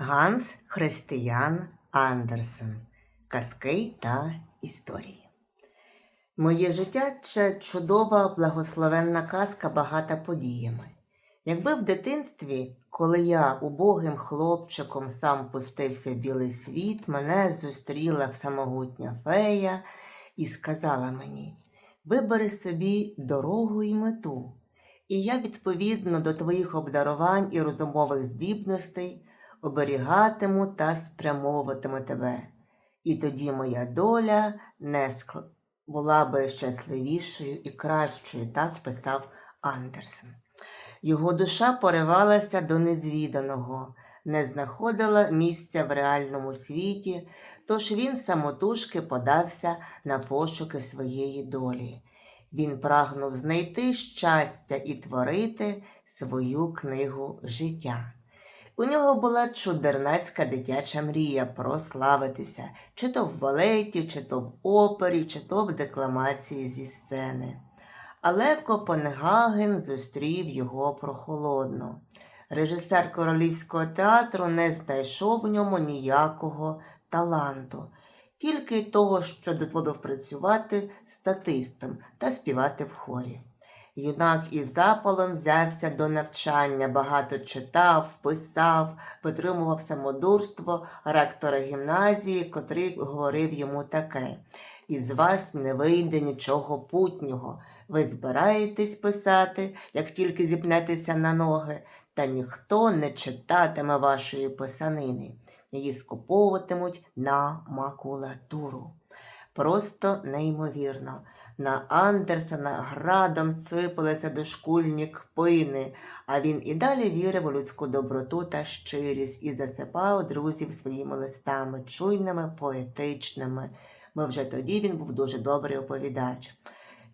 Ганс Християн Андерсен. Казки та історії. Моє життя це чудова, благословенна казка, багата подіями. Якби в дитинстві, коли я убогим хлопчиком сам пустився в білий світ, мене зустріла всемогутня фея і сказала мені: вибери собі дорогу і мету, і я відповідно до твоїх обдарувань і розумових здібностей оберігатиму та спрямовуватиму тебе. І тоді моя доля не скл- була би щасливішою і кращою, так писав Андерсен. Його душа поривалася до незвіданого, не знаходила місця в реальному світі, тож він самотужки подався на пошуки своєї долі. Він прагнув знайти щастя і творити свою книгу життя. У нього була чудернацька дитяча мрія прославитися, чи то в балеті, чи то в опері, чи то в декламації зі сцени. Але Копенгаген зустрів його прохолодно. Режисер королівського театру не знайшов в ньому ніякого таланту, тільки того, що дозволив працювати статистом та співати в хорі. Юнак із запалом взявся до навчання, багато читав, писав, підтримував самодурство ректора гімназії, котрий говорив йому таке. Із вас не вийде нічого путнього. Ви збираєтесь писати, як тільки зіпнетеся на ноги, та ніхто не читатиме вашої писанини. Її скуповуватимуть на макулатуру. Просто неймовірно. На Андерсена градом сипалися дошкульні кпини, а він і далі вірив у людську доброту та щирість і засипав друзів своїми листами, чуйними, поетичними. Бо вже тоді він був дуже добрий оповідач.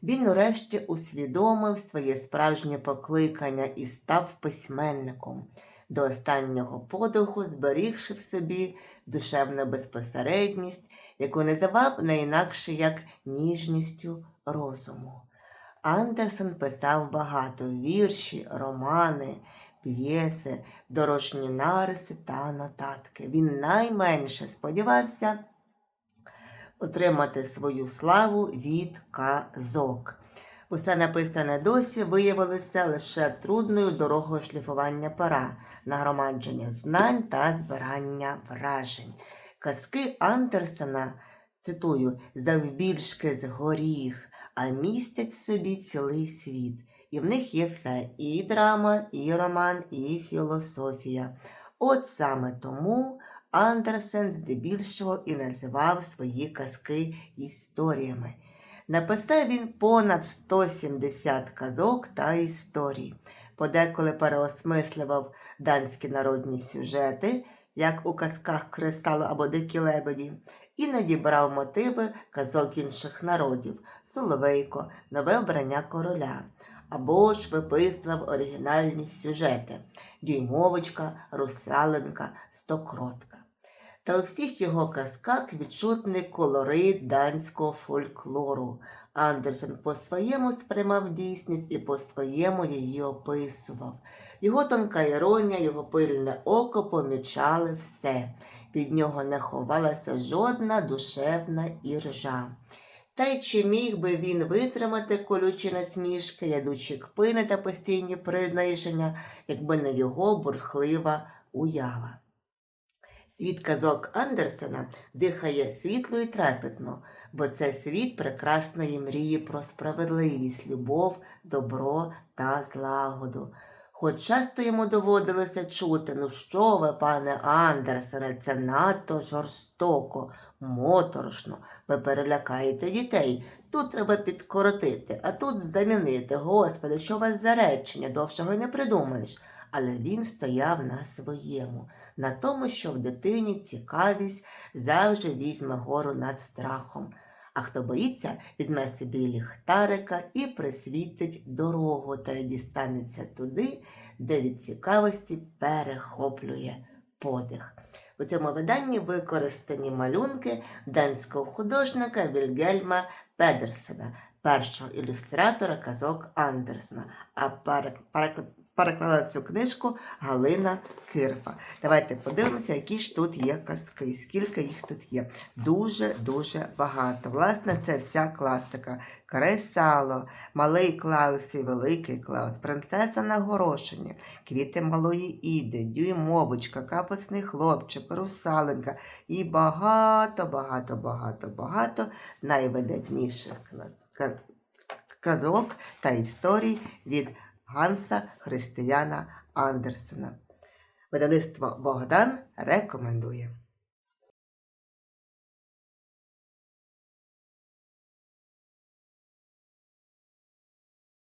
Він урешті усвідомив своє справжнє покликання і став письменником, до останнього подиху зберігши в собі душевну безпосередність, яку називав не інакше як ніжністю розуму. Андерсон писав багато вірші, романи, п'єси, дорожні нариси та нотатки. Він найменше сподівався отримати свою славу від казок. Усе написане досі виявилося лише трудною дорогою шліфування пера, нагромадження знань та збирання вражень. Казки Андерсена, цитую, завбільшки з горіх, а містять в собі цілий світ. І в них є все і драма, і роман, і філософія. От саме тому Андерсен здебільшого і називав свої казки історіями. Написав він понад 170 казок та історій, подеколи переосмислював данські народні сюжети, як у казках Кристалу або Дикі лебеді, іноді брав мотиви казок інших народів Соловейко, нове вбрання короля, або ж виписував оригінальні сюжети Дюймовочка, Русаленка, Стокротка. Та у всіх його казках відчутний колорит данського фольклору. Андерсен по-своєму сприймав дійсність і по-своєму її описував. Його тонка іронія, його пильне око помічали все. Від нього не ховалася жодна душевна іржа. Та й чи міг би він витримати колючі насмішки, ядучі кпини та постійні приниження, якби не його бурхлива уява. Світ казок Андерсена дихає світло і трепетно, бо це світ прекрасної мрії про справедливість, любов, добро та злагоду. Хоч часто йому доводилося чути, ну що ви, пане Андерсене, це надто жорстоко, моторошно, ви перелякаєте дітей. Тут треба підкоротити, а тут замінити. Господи, що у вас за речення, довшого й не придумаєш. Але він стояв на своєму, на тому, що в дитині цікавість завжди візьме гору над страхом. А хто боїться, візьме собі ліхтарика і присвітить дорогу та дістанеться туди, де від цікавості перехоплює подих. У цьому виданні використані малюнки данського художника Вільгельма Педерсена, першого ілюстратора казок Андерсена, а перек- переклад переклала цю книжку Галина Кирпа. Давайте подивимося, які ж тут є казки, скільки їх тут є. Дуже-дуже багато. Власне, це вся класика. Кресало, малий Клаус і великий Клаус, принцеса на горошині, квіти малої Іди, дюймовочка, капосний хлопчик, русаленька і багато, багато, багато, багато найвидатніших казок та історій від Ганса Християна Андерсена. Видавництво Богдан рекомендує.